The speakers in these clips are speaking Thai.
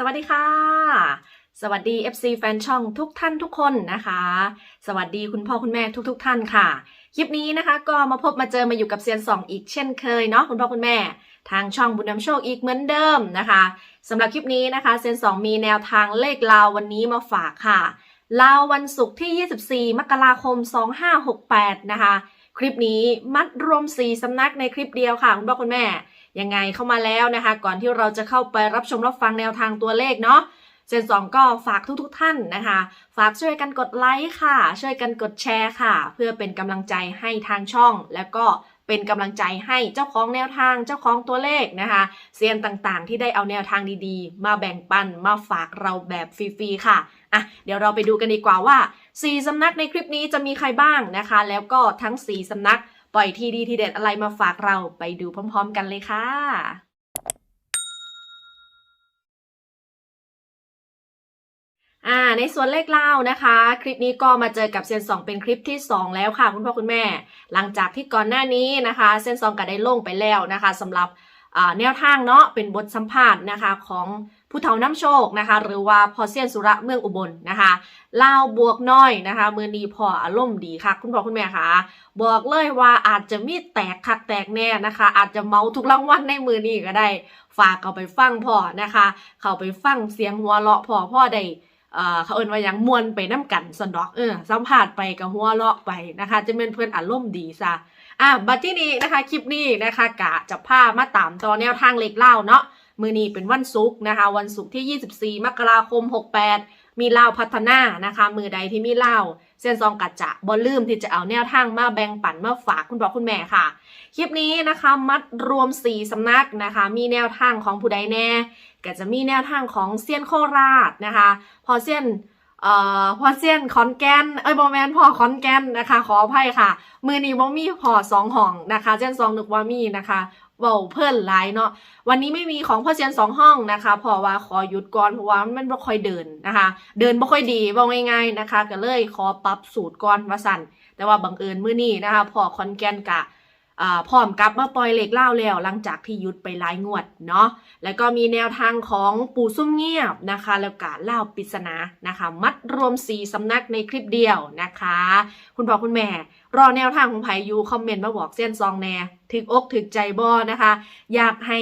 สวัสดีค่ะ สวัสดี FC แฟนช่องทุกท่านทุกคนนะคะ สวัสดีคุณพ่อคุณแม่ทุกๆทท่านค่ะ คลิปนี้นะคะก็มาพบมาเจอมาอยู่กับเซียนสองอีกเช่นเคยเนาะคุณพ่อคุณแม่ ทางช่องบุญนำโชคอีกเหมือนเดิมนะคะสำหรับคลิปนี้นะคะเซียนสองมีแนวทางเลขลาววันนี้มาฝากค่ะลาววันศุกร์ที่ 24 มกราคม 2568 นะคะ คลิปนี้มัดรวม 4สำนักในคลิปเดียวค่ะคุณพ่อคุณแม่ ยังไงเข้ามาแล้วนะคะ ก่อนที่เราจะเข้าไปรับชมรับฟังแนวทางตัวเลขเนาะเซนสองก็ฝากทุกๆทท่านนะคะ ฝากช่วยกันกดไลค์ค่ะ ช่วยกันกดแชร์ค่ะ เพื่อเป็นกำลังใจให้ทางช่อง แล้วก็เป็นกำลังใจให้เจ้าของแนวทางเจ้าของตัวเลขนะคะเซียนต่างๆ ที่ได้เอาแนวทางดีๆ มาแบ่งปันมาฝากเราแบบฟรีๆค่ะ อะเดี๋ยวเราไปดูกันดีกว่าว่า 4สำนักในคลิปนี้จะมีใครบ้างนะคะ แล้วก็ทั้ง 4สำนัก ปล่อยทีดีทีเด็ดอะไรมาฝากเราไปดูพร้อม ๆ กันเลยค่ะอ่าในส่วนเลขเล่านะคะ คลิปนี้ก็มาเจอกับเซนสองเป็นคลิปที่ 2 แล้วค่ะ คุณพ่อคุณแม่ หลังจากที่ก่อนหน้านี้นะคะ เซนสองก็ได้ลงไปแล้วนะคะสำหรับแนวทางเนาะเป็นบทสัมภาษณ์นะคะของ ผู้เฒ่าน้ำโชคนะคะ หรือว่าพอเซียนสุระเมืองอุบลนะคะเล่าวบวกน้อยนะคะ มือนีพออารมณ์ดีค่ะ คุณพ่อคุณแม่ค่ะบอกเลยว่าอาจจะมีแตกคักแตกแน่นะคะ อาจจะเมาทุกรางวัลในมือนี้ก็ได้ ฝากเขาไปฟังพ่อนะคะ เขาไปฟังเสียงหัวเราะพ่อพ่อได้เอ่อเขาเอินว่ายังมวนไปน้ำกันสนดอกเออสัมผัสไปกับหัวเราะไปนะคะ จะเป็นเพื่อนอารมณ์ดีซะอะบัดที่นี้นะคะคลิปนี้นะคะกะจะพามาตามต่อแนวทางเล็กเล่าเนาะ มือนี้เป็นวันศุกร์นะคะ วันศุกร์ที่ 24 มกราคม 68 มีเล่าพัฒนานะคะ มือใดที่มีเล่าเส้นซองกัดจะบอลืมที่จะเอาแนวทางมาแบ่งปันมาฝากคุณพ่อคุณแม่ค่ะ คลิปนี้นะคะมัดรวม 4 สำนักนะคะ มีแนวทางของผู้ใดแน่ ก็จะมีแนวทางของเซียนโคราชนะคะ พอเซียนเอ่อพอเซียนขอนแก่นเอ้ยบอแมนพอขอนแก่นนะคะ ขออภัยค่ะ มือนี้บ่มีพอสองห้องนะคะเซียนสองนึกว่ามีนะคะ เว้าเพิ่นหลายเนาะวันนี้ไม่มีของพ่อเซียนสองห้องนะคะเพราะว่าขอหยุดก่อนเพราะว่ามันไม่ค่อยเดินนะคะ เดินไม่ค่อยดีว่าง่ายๆนะคะ ก็เลยขอปรับสูตรก่อนว่าสั่นแต่ว่าบังเอิญมื้อนี้นะคะพอคอนแกนกะ พร้อมกลับมาปล่อยเหล็กเล่าแล้ว หลังจากที่ยุดไปหลายงวดเนาะแล้วก็มีแนวทางของปู่ซุ่มเงียบนะคะ แล้วก็เล่าปริศนานะคะ มัดรวม4สำนักในคลิปเดียวนะคะ คุณพ่อคุณแม่ รอแนวทางของไผอยูคอมเมนต์มาบอกเส้นซองแน่ถึกอกถึกใจบอนะคะ อยากให้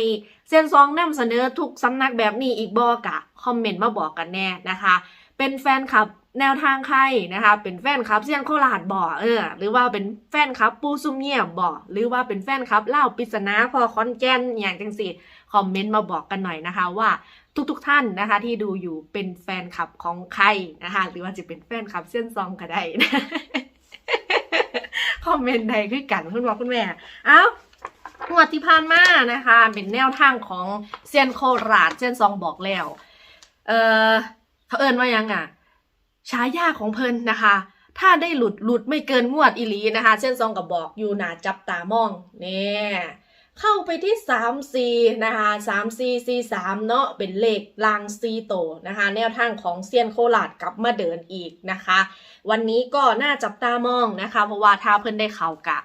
เส้นซองนำเสนอทุกสำนักแบบนี้อีกบอกะคอมเมนต์มาบอกกันแน่นะคะ เป็นแฟนคลับ แนวทางใครนะคะ เป็นแฟนคลับเซียนโคราชบ่อเออ หรือว่าเป็นแฟนคลับปูซุ่มเงียบบ่อหรือว่าเป็นแฟนคลับเล่าปริศนาพอคอนแกนอย่างจังสิคอมเมนต์มาบอกกันหน่อยนะคะว่าทุกๆทท่านนะคะที่ดูอยู่เป็นแฟนคลับของใครนะคะ หรือว่าจะเป็นแฟนคลับเส้นซองก็ได้นะคอมเมนต์ใดคือกันคุณพ่อคุณแม่ เอ้างวดที่ผ่านมานะคะ เป็นแนวทางของเซียนโคราชเซียนซองบอกแล้ว เออเขาเอินว่ายังอะ ฉายาของเพิ่นนะคะ ถ้าได้หลุดหลุดไม่เกินงวดอีลีนะคะเส้นซองกับบอกอยู่หนาจับตามองเนี่ยเข้าไปที่3 4นะคะ3 4 4 3เนาะเป็นเลขลางซีโตนะคะ แนวทางของเซียนโคลาดกลับมาเดินอีกนะคะ วันนี้ก็น่าจับตามองนะคะ เพราะว่าถ้าเพิ่นได้เข่ากะ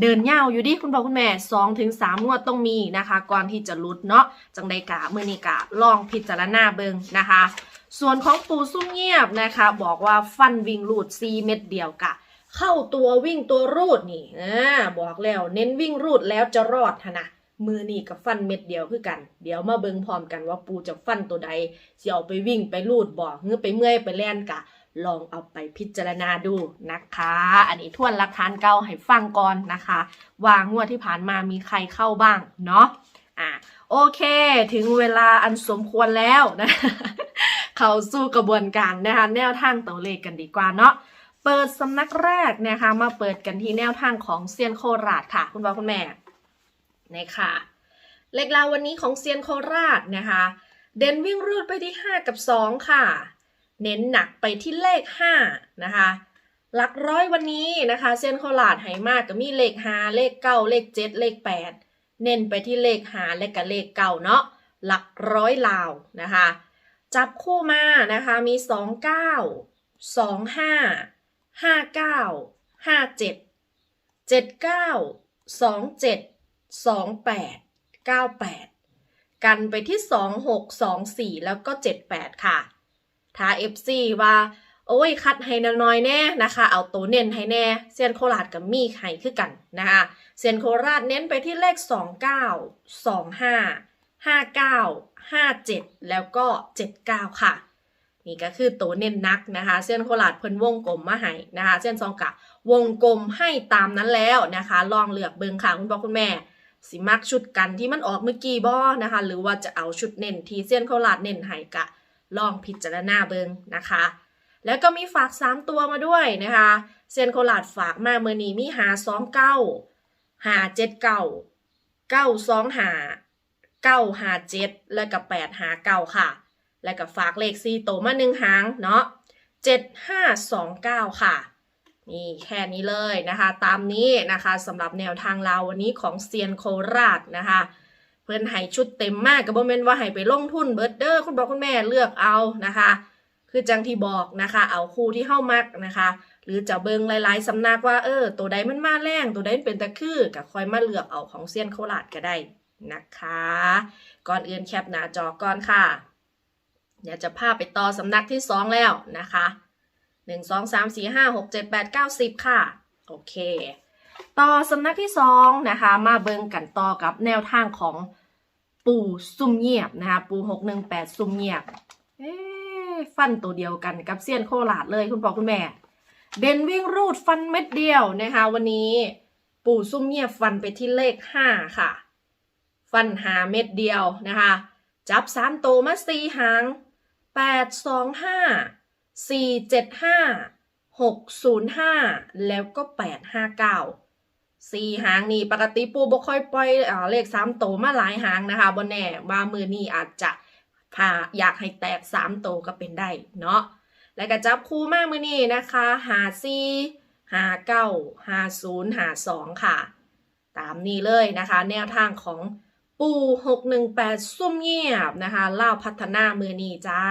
เดินยาวอยู่ดิคุณพ่อคุณแม่2ถึง3งวดต้องมีนะคะ ก่อนที่จะลุดเนาะจังใดกะเมื่อนี้กะลองพิจารณาเบิงนะคะ ส่วนของปูซุ่มเงียบนะคะ บอกว่าฟันวิ่งรูด4เม็ดเดียวกะ เข้าตัววิ่งตัวรูดนี่อ่าบอกแล้วเน้นวิ่งรูดแล้วจะรอดนนะมือนี่กับฟันเม็ดเดียวคือกัน เดี๋ยวมาเบิงพร้อมกันว่าปูจะฟันตัวใดสิเอาไปวิ่งไปรูดบอกเงือไปเมื่อยไปแล่นกะ ลองเอาไปพิจารณาดูนะคะ อันนี้ทวนหลักฐานเก่าให้ฟังก่อนนะคะ ว่างวดที่ผ่านมามีใครเข้าบ้างเนาะอะโอเค ถึงเวลาอันสมควรแล้วนะ เข้าสู่กระบวนการนะคะ แนวทางตัวเลขกันดีกว่าเนาะเปิดสำนักแรกนะคะ มาเปิดกันที่แนวทางของเซียนโคราชค่ะ คุณพ่อคุณแม่นี่ค่ะเลขราววันนี้ของเซียนโคราชนะคะ เด่นวิ่งรูดไปที่ 5 กับ 2 ค่ะ เน้นหนักไปที่เลข 5 นะคะ หลักร้อยวันนี้นะคะ เส้นโคราชไหมากก็มีเลข5เลข9เลข7เลข 8 เน้นไปที่เลข5และกับเลข9เนาะหลักร้อยลาวนะคะ จับคู่มานะคะมี 2 9 2 5 5 9 5 7 7 9 2 7 2 8 9 8 กันไปที่ 2 6 2 4 แล้วก็ 7 8 ค่ะ ถ้า FC ว่าโอ้ยคัดให้น้อยแน่นะคะ เอาตัวเน้นให้แน่เซียนโคราชกับมีให้คือกันนะคะเซียนโคราชเน้นไปที่เลข 29 25 59 57 แล้วก็ 79 ค่ะ นี่ก็คือตัวเน้นนักนะคะเส้นโคราชเพิ่นวงกลมมาให้นะคะเส้นซองกะวงกลมให้ตามนั้นแล้วนะคะ ลองเลือกเบิงค่ะคุณพ่อคุณแม่สิมักชุดกันที่มันออกเมื่อกี้บ่นะคะ หรือว่าจะเอาชุดเน้นที่เส้นโคราชเน้นให้กะ ลองพิจารณาเบิงนะคะ แล้วก็มีฝาก 3 ตัวมาด้วยนะคะเส้นโคราชฝากมาเมื่อนี้มีหาสองเก้าหาเจ็ดเก้าเก้าสองหาเก้าหาเจ็ดแล้วก็แปดหาเก้าค่ะ แล้วก็ฝากเลขซีโตวมาหนึ่งหางเนาะเจ็ดห้าสองเก้าค่ะนี่แค่นี้เลยนะคะ ตามนี้นะคะสำหรับแนวทางเราวันนี้ของเซียนโคราชนะคะ เพื่อนให้ชุดเต็มมากกับโมเมนว่าให้ไปลงทุนเบิร์ดเดอร์คุณบอกคุณแม่เลือกเอานะคะ คือจังที่บอกนะคะ เอาคู่ที่เข้ามักนะคะ หรือจะเบิงหลายๆสำนักว่าเออ ตัวใดมันมาแรงตัวใดมันเป็นตะคือกับคอยมาเลือกเอาของเซียนโคราชก็ได้นะคะ ก่อนอื่นแคปหน้าจอก่อนค่ะเดี๋ยวจะพาไปต่อสำนักที่ 2 แล้วนะคะ 1 2 3 4 5 6 7 8 9 10 ค่ะ โอเค ต่อสำนักที่2นะคะ มาเบิงกันต่อกับแนวทางของปู่ซุ่มเงียบนะคะ ปู่618ซุ่มเงียบเอ๊ฟันตัวเดียวกันกับเซียนโคราชเลยคุณพ่อคุณแม่เบนวิ่งรูดฟันเม็ดเดียวนะคะ วันนี้ปู่ซุ่มเงียบฟันไปที่เลข5ค่ะ ฟันหาเม็ดเดียวนะคะ จับสามโตวมาสี่หางแปดสองห้าสี่เจ็ดห้าหกศูนย์ห้าแล้วก็แปดห้าเก้า สี่หางนี่ปกติปูบ่ค่อยปล่อยเลขสามโตมาหลายหางนะคะบนแน่ว่ามือนี้อาจจะพาอยากให้แตกสามโตก็เป็นได้เนาะแล้วก็จับคู่มากมือนี้นะคะหาสี่หาเก้าหาศูนย์หาสองค่ะ ตามนี้เลยนะคะ แนวทางของปู618ซุ่มเงียบนะคะเล่าพัฒนามือนี่จ้า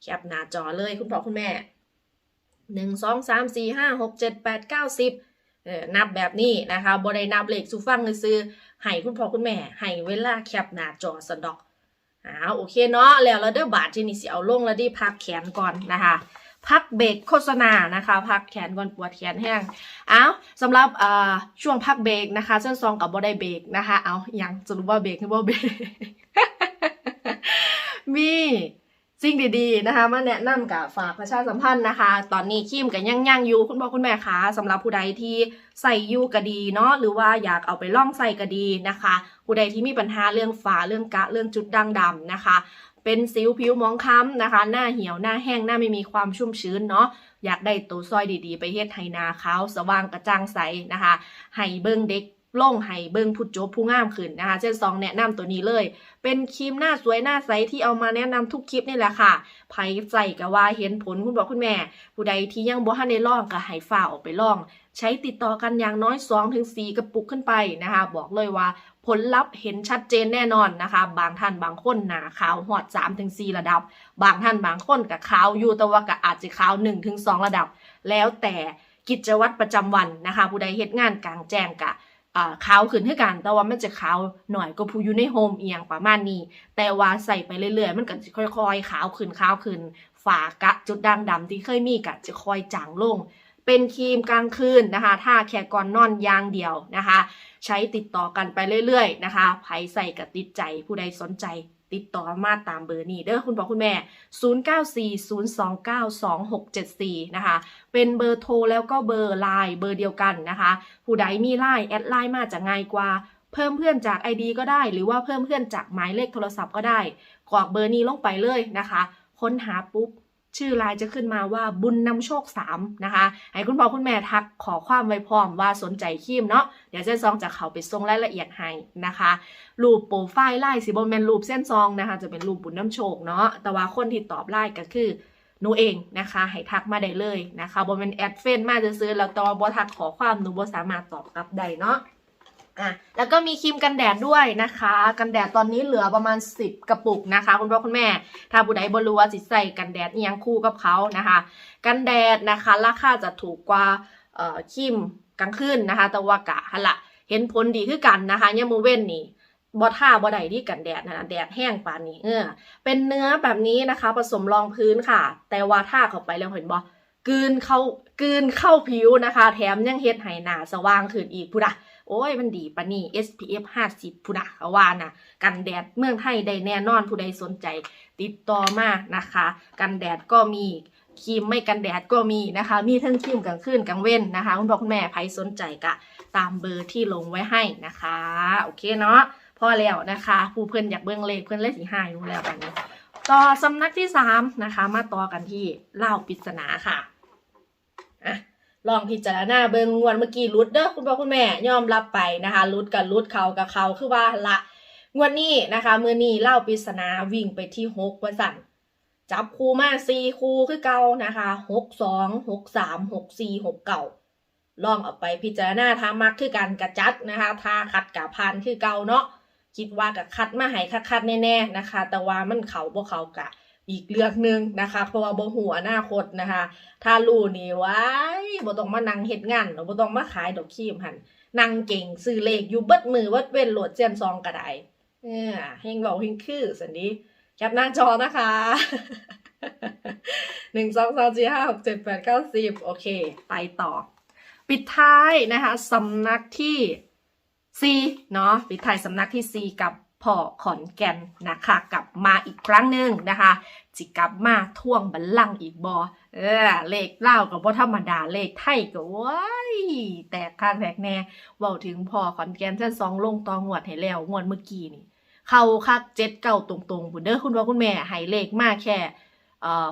แคปหน้าจอเลยคุณพ่อคุณแม่1 2 3 4 5 6 7 8 9 10เออ นับแบบนี้นะคะบได้นับเลขสูฟังเลยซื้อให้คุณพ่อคุณแม่ให้เวลาแคปหน้าจอสะดอกอ้าวโอเคเนาะแล้วเราเด้อบาทที่นี่สิเอาลงแล้วดิพักแขนก่อนนะคะพักเบรกโฆษณานะคะ พักแขนก่อนปวดแขนแห้งเอาสำหรับอ่าช่วงพักเบรกนะคะเส้นซองกับบอได้เบรกนะคะ เอายังจะรู้ว่าเบรกหรือว่าเบรกมี สิ่งดีๆนะคะมาแนะนำกับฝากประชาสัมพันธ์นะคะ ตอนนี้คิมกับยังย่างๆอยู่คุณพ่อคุณแม่คะสำหรับผู้ใดที่ใส่ยู่ก็ดีเนาะหรือว่าอยากเอาไปล่องใส่ก็ดีนะคะ ผู้ใดที่มีปัญหาเรื่องฝาเรื่องกะเรื่องจุดด่างดำนะคะ เป็นสิวผิวมองคล้ำนะคะ หน้าเหี่ยวหน้าแห้งหน้าไม่มีความชุ่มชื้นเนาะอยากได้ตัวซอยดีๆ ไปเฮ็ดให้หนาขาวสว่างกระจ่างใสนะคะให้เบิ่งเด็ก ลงให้เบิ่งผู้จบผู้งามขึ้นนะคะเช่นซองแนะนำตัวนี้เลย เป็นครีมหน้าสวยหน้าใสที่เอามาแนะนำทุกคลิปนี่แหละค่ะไผใส่ก็ว่าเห็นผลคุณบอกคุณแม่ ผู้ใดที่ยังบ่ทันได้ลองก็ให้ฝ่าออกไปลอง ใช้ติดต่อกันอย่างน้อย 2-4ถึง4กระปุกขึ้นไปนะคะ บอกเลยว่าผลลัพธ์เห็นชัดเจนแน่นอนนะคะ บางท่านบางคนหนาขาวหอด3ถึง4ระดับ บางท่านบางคนกับขาวอยู่แต่ว่าก็อาจจะขาว1ถึง2ระดับ แล้วแต่กิจวัตรประจำวันนะคะ ผู้ใดเฮ็ดงานกลางแจ้งกะ ขาวขึ้นให้กัน แต่ว่ามันจะขาวหน่อยก็ผู้อยู่ในโฮมเอียงประมาณนี้ แต่ว่าใส่ไปเรื่อยๆ มันก็จะค่อยๆ ขาวขึ้นขาวขึ้น ฝากะจุดด่างดำที่เคยมีก็จะค่อยจางลง เป็นครีมกลางคืนนะคะถ้าแค่ก่อนนอนยางเดียวนะคะ ใช้ติดต่อกันไปเรื่อยๆ นะคะไผใส่กับติดใจผู้ใดสนใจ ติดต่อมาตามเบอร์นี้เด้อคุณพ่อคุณแม่ 0940292674 นะคะ เป็นเบอร์โทรแล้วก็เบอร์ไลน์เบอร์เดียวกันนะคะ ผู้ใดมีไลน์แอดไลน์มาจะง่ายกว่า เพิ่มเพื่อนจาก ID ก็ได้ หรือว่าเพิ่มเพื่อนจากหมายเลขโทรศัพท์ก็ได้กรอกเบอร์นี้ลงไปเลยนะคะ ค้นหาปุ๊บ ชื่อไลน์จะขึ้นมาว่าบุญนำโชค3นะคะให้คุณพ่อคุณแม่ทักขอความไว้พร้อมว่าสนใจคีมเนาะเดี๋ยวเส้นซองจะเข้าไปส่งรายละเอียดให้นะคะรูปโปรไฟล์ไล่สิบนแมนรูปเส้นซองนะคะ จะเป็นรูปบุญน้ำโชคเนาะแต่ว่าคนที่ตอบไล่ก็คือหนูเองนะคะให้ทักมาได้เลยนะคะบนเป็นแอดเฟนมาจะซื้อแล้วตอบทักขอความหนูบ่สามารถตอบกลับได้เนาะ อะแล้วก็มีครีมกันแดดด้วยนะคะ กันแดดตอนนี้เหลือประมาณ 10 กระปุกนะคะ คุณพ่อคุณแม่ ถ้าผู้ใดบรู้ว่าสิใส่กันแดดอิหยังคู่กับเขานะคะ กันแดดนะคะราคาจะถูกกว่าเอ่อครีมกลางคืนนะคะ แต่ว่ากะหันละเห็นผลดีคือกันนะคะยามมือเว้นนี่บอท่าบอใดที่กันแดดนะแดดแห้งปานนี้เออเป็นเนื้อแบบนี้นะคะ ผสมรองพื้นค่ะ แต่ว่าท่าเข้าไปแล้วเห็นบอกืนเข้ากืนเข้าผิวนะคะ แถมยังเฮ็ดให้หนาสว่างขึ้นอีกพุดะ โอ้ยมันดีปะนี่ SPF 50พุดะขาว่านะกันแดดเมืองไทยได้แน่นอนผู้ใดสนใจ ติดต่อมานะคะ กันแดดก็มีครีมไม่กันแดดก็มีนะคะ มีทั้งครีมกลางคืนกลางเว้นนะคะ คุณพ่อคุณแม่ใครสนใจกะ ตามเบอร์ที่ลงไว้ให้นะคะ โอเคเนาะพอแล้วนะคะ ผู้เพื่อนอยากเบิ่งเลขเพื่อนเลขสีห้ายู่แล้วกันนี้ต่อสำนักที่สามนะคะ มาต่อกันที่เล่าปริศนาค่ะอะ ลองพิจารณาเบิ่งงวดเมื่อกี้รุดเด้อคุณพ่อคุณแม่ยอมรับไปนะคะรุดกับรุดเขากับเขาคือว่าละงวดนี้นะคะมือนี้เล่าปริศนาวิ่งไปที่หกว่าสั่นจับคู่มาสี่คู่คือเก่านะคะหกสองหกสามหกสี่หกเก่าลองเอาไปพิจารณาทามักคือการกระจัดนะคะทาขัดกับพันคือเก่าเนาะคิดว่ากับคัดมาให้คัดๆแน่ๆนะคะ แต่ว่ามันเขาบ่เขากะ อีกเรื่องหนึ่งนะคะเพราะว่าบ่หัวหน้าคตนะคะ ถ้ารู้นี่ไว้บ่ต้องมานั่งเฮ็ดงานหรอกบ่ต้องมาขายดอกครีมหันนั่งเก่งซื้อเลขอยู่เบิดมือเบิดเว้นโหลดเจียนซองก็ไดเออเฮงเว้าเฮงคือสันนี้แคปหน้าจอนะคะหนึ่งสองสามสี่ห้าหกเจ็ดแปดเก้าสิบโอเค ไปต่อ ปิดท้ายนะคะสำนักที่ซีเนาะปิดท้ายสำนักที่ซีกับ พ่อขอนแก่นนะคะ กลับมาอีกครั้งหนึ่งนะคะจิกลับมาท่วงบัลลังก์อีกบอเออเลขเล่ากับว่าธรรมดาเลขไทยก็ว้ายแต่ข้างแรกแน่เว้าถึงพ่อขอนแก่นเส้นสองลงตองวดให้แล้วงวดเมื่อกี้นี่ เข้าคักเจ็ดเก้าตรงๆคุณเด้อคุณพ่อคุณแม่ให้เลขมากแค่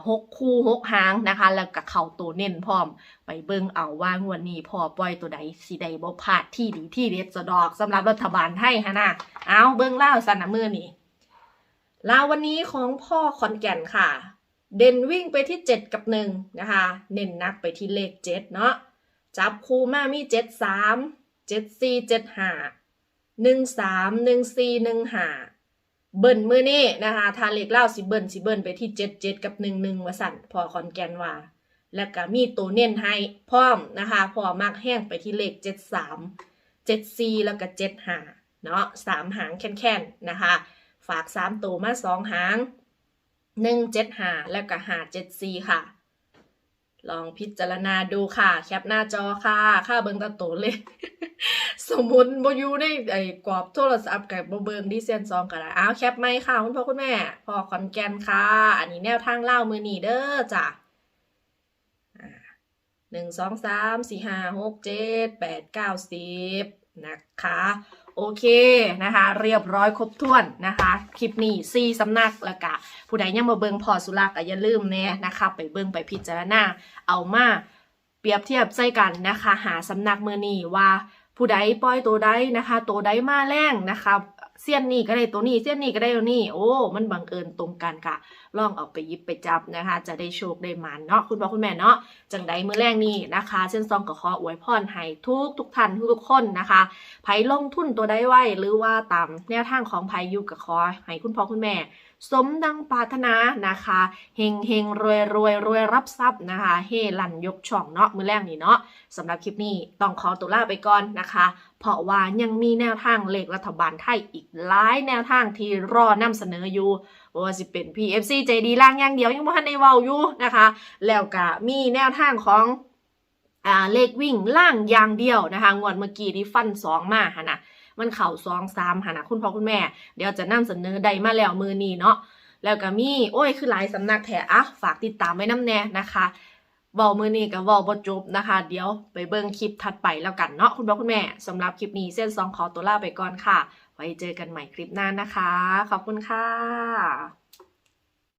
หกคู่หกหางนะคะ แล้วก็เข่าตัวเน้นพร้อม ไปเบิ้งเอาว่างวดนี้พอปล่อยตัวใดสีใดบ่พลาดที่ดีที่เด็ดสะดอกสำหรับรัฐบาลให้ฮะนะเอาเบิ้งเล่าสนามมือนี่ลาวันนี้ของพ่อคอนแก่นค่ะ เด่นวิ่งไปที่เจ็ดกับหนึ่งนะคะ เน้นนักไปที่เลขเจ็ดเนาะจับคู่มามเจ็ดสี่เจ็ดห้าหนึ่งสามหนึ่งสี่หนึ่งห้า เบิ่นมือนี่นะคะทาเล็กเล่าสิเบิ่นสิเบิ่นไปที่เจ็ดเจ็ดกับหนึ่งหนึ่งวสั่นพอคอนแกนว่า แล้วก็มีตัวเน้นให้พร้อมนะคะพอมากแห้งไปที่เลขเจ็ดสามเจ็ดสี่แล้วก็เจ็ดหาเนาะสามหางแค่นๆนะคะ ฝากสามตัวมาสองหางหนึ่งเจ็ดหาแล้วก็หาเจ็ดสี่ค่ะ ลองพิจารณาดูค่ะ แคปหน้าจอค่ะค่าเบิงตาโตเลย สมมติบอยู่ในไอ้กรอบโทรศัพท์กับบเบิงที่เซนซองก็ได้อ้าวแคปไหมค่ะ คุณพ่อคุณแม่พ่อขอนแกนค่ะ อันนี้แนวทางเล่ามือหนีเด้อจ้ะหนึ่งสองสามสี่ห้าหกเจ็ดแปดเก้าสิบนะคะ โอเคนะคะ เรียบร้อยครบถ้วนนะคะ คลิปนี้สี่สำนักละกะ ผู้ใดยังมาเบิงพอสุรักก็อย่าลืมเนี่ยนะคะ ไปเบิงไปพิจารณาเอามาเปรียบเทียบใส่กันนะคะ หาสำนักมือนี้ว่าผู้ใดปล่อยตัวใดนะคะ ตัวใดมาแรงนะคะ เสี้ยนนี่ก็ได้ตัวนี้เสี้ยนนี่ก็ได้ตัวนี้ โอ้ มันบังเอิญตรงกันค่ะ ลองเอาไปยิบไปจับนะคะ จะได้โชคได้มันเนาะคุณพ่อคุณแม่เนาะจังใดมือแรกนี่นะคะ เส้นซองก็ขออวยพรให้ทุกทุกท่านทุกทุกคนนะคะไผลงทุนตัวได้ไว้หรือว่าตามแนวทางของไผอยู่กับขอให้คุณพ่อคุณแม่สมดังปรารถนานะคะเฮงเฮงรวยรวยรวยรับทรัพย์นะคะ เฮลันยกช่องเนาะมือแรกนี่เนาะสำหรับคลิปนี้ต้องขอตัวลาไปก่อนนะคะ เพราะว่ายังมีแนวทางเลขรัฐบาลไทยอีกหลายแนวทางที่รอนำเสนออยู่ว่าสิเป็น PFC ใจดีล่างอย่างเดียวยังบ่ทันได้เว้าอยู่นะคะ แล้วก็มีแนวทางของอ่าเลขวิ่งล่างอย่างเดียวนะคะงวดเมื่อกี้ที่ฟันสองมาหะนะมันเข่าสองสามหะนะคุณพ่อคุณแม่ เดี๋ยวจะนำเสนอใดมาแล้วมือนี้เนาะแล้วก็มี โอ้ย คือหลายสำนักแถอะฝากติดตามไว้น้ำแน่นะคะ เวอมือนี้กับวอลบจบนะคะ เดี๋ยวไปเบิ่งคลิปถัดไปแล้วกันเนาะคุณพ่อคุณแม่สำหรับคลิปนี้เส้นสองขอตัวลาไปก่อนค่ะ ไว้เจอกันใหม่คลิปหน้านะคะ ขอบคุณค่ะ